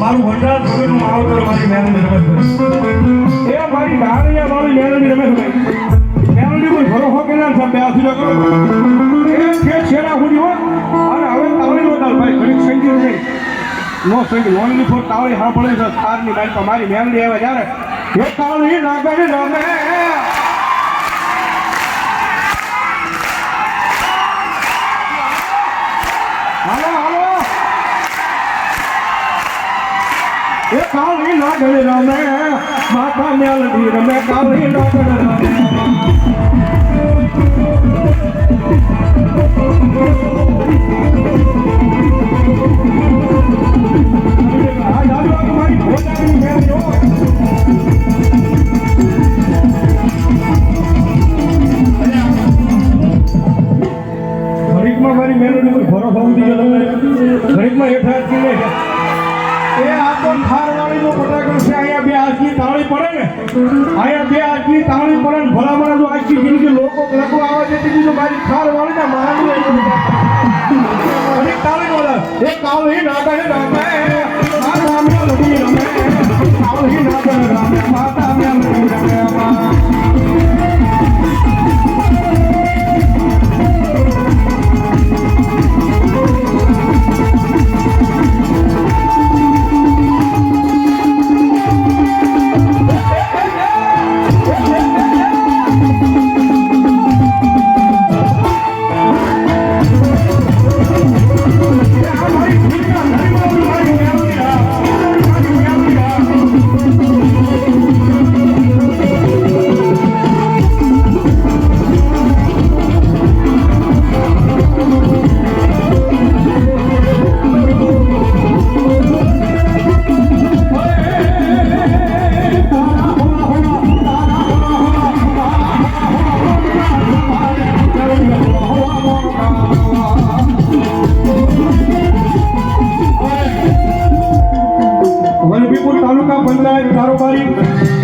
મારું વનરાજ ભગતનું માવતર મારી મેલડી રમેશભાઈ એ મારી ડાળિયા વાળી મેલડી રમેશભાઈ મેલડી કોઈ ભરોસો કર્યા છે બે હાથી કરો. એ કે છેડા સુધી હો. અને હવે તાવડી નો ભાઈ, ઘડીક સંગીત નહીં. નો સંગીત ઓનલી ફોર તાવડી પડે છે, તારની પર મારી મેલડી આવે જ્યારે એ તાવડી નાગર રમે એ કાળી નાગર રમે, માતા મેલડી રમે, કાળી નાગર રમે. ઘડીકમાં મારી મેલોડી પર ભરોસો ઉડી ગયો ઘડીકમાં હેઠા અહીંયા બે આજની તાવણી પડે ને ભલા ભલા જો આજની જિંદગી લોકો લખવા આવે છે તે બીજું મારી ખારવાળી ના મારું ઘડીક તાવણી વાળા, એક કાળી હે રમે માતા મેલડી રમે નાગર રમે. માતા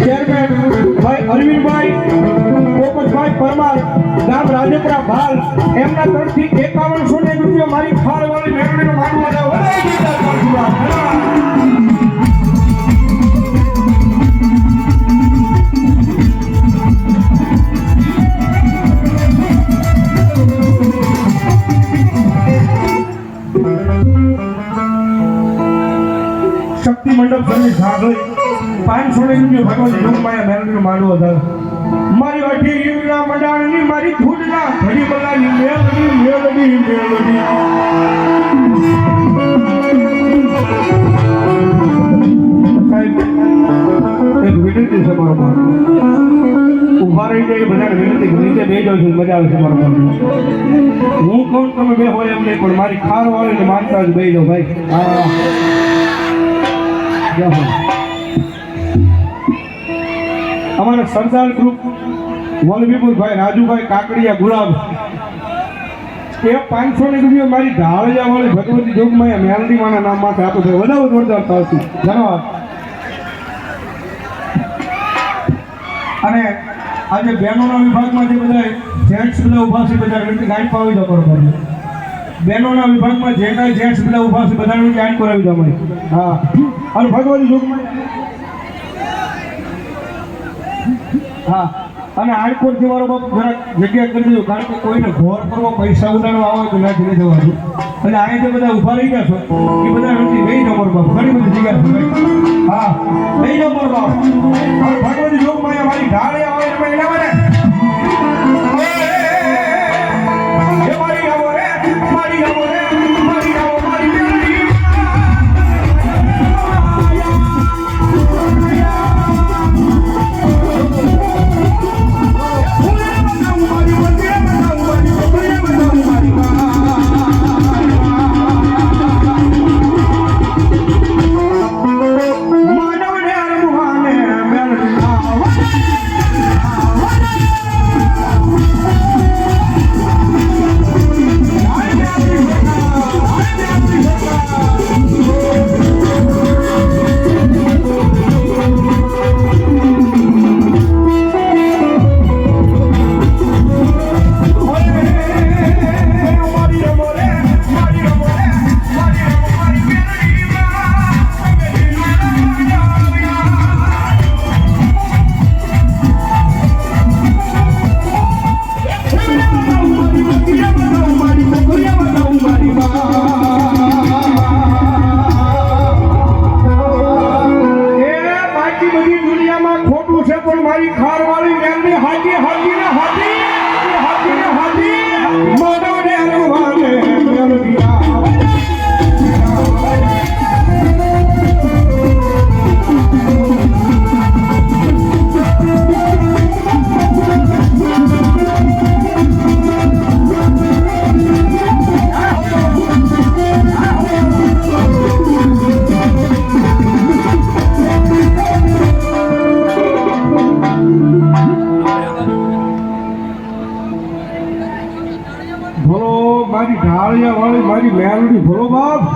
ચેરમેન ભાઈ અરવિંદભાઈ પોપટભાઈ પરમાર, ગામ રાજપુરા ભાલ, એમના તરફથી એકાવનસો ને રૂપિયા મારી ખાર વાળી મેળવીનો શક્તિ મંડપ તમે સાગરી પાંચસો ને રૂપિયા ભગવાન યોગમાયા મેળવીનો માનવો હતા. મારી અઢી રીવના મંડાણની, મારી ધૂળના ઘડી બલાની મેલડી મેલડી મેલડી રહી જાય બધાને વિનંતી નીચે બે જાવ છું, મજા આવે હું કહું તમે બે હોય એમ નહીં, પણ મારી ખાર વાળીને માનતા જ બે ભાઈ. અમારા સરદાર ગ્રુપ વલભીપુરભાઈ, રાજુભાઈ, કાકડિયા, ગુલાબ. એ પાંચસો ની રૂપિયા મારી ઢાળિયા વાળી ભગવતી જોગમાં મેલડી માના નામ માટે આપો છે. વધારે જોરદાર થશે. ધન્યવાદ. અને આજે બહેનોના વિભાગમાં જે બધા જેન્ટ્સ બધા ઊભા છે, બધા ગાડી પાવી દો બરોબર. બહેનોના વિભાગમાં જે કાંઈ જેન્ટ્સ બધા ઊભા છે, બધાની ગાડી કરાવી દો અમારી હા. અને ભગવતી જોગમાં હા. અને આણકોટથી મારો બાપ જરાક જગ્યા કરી દીધું, કારણ કે કોઈને ઘોર કરવો પૈસા ઉડાડવા આવે તો ના નહીં જવાનું. એટલે આ જે બધા ઊભા રહી ગયા છો. એ બધા નથી, લઈ નંબર બાપ. ઘણી બધી જગ્યા હા, લઈ નંબર બાપ. ભગવતી જોગમાં અહીંયા મારી ઢાળે આવે. કાળિયાવાળી મારી મેલડી ભોળો બાપ.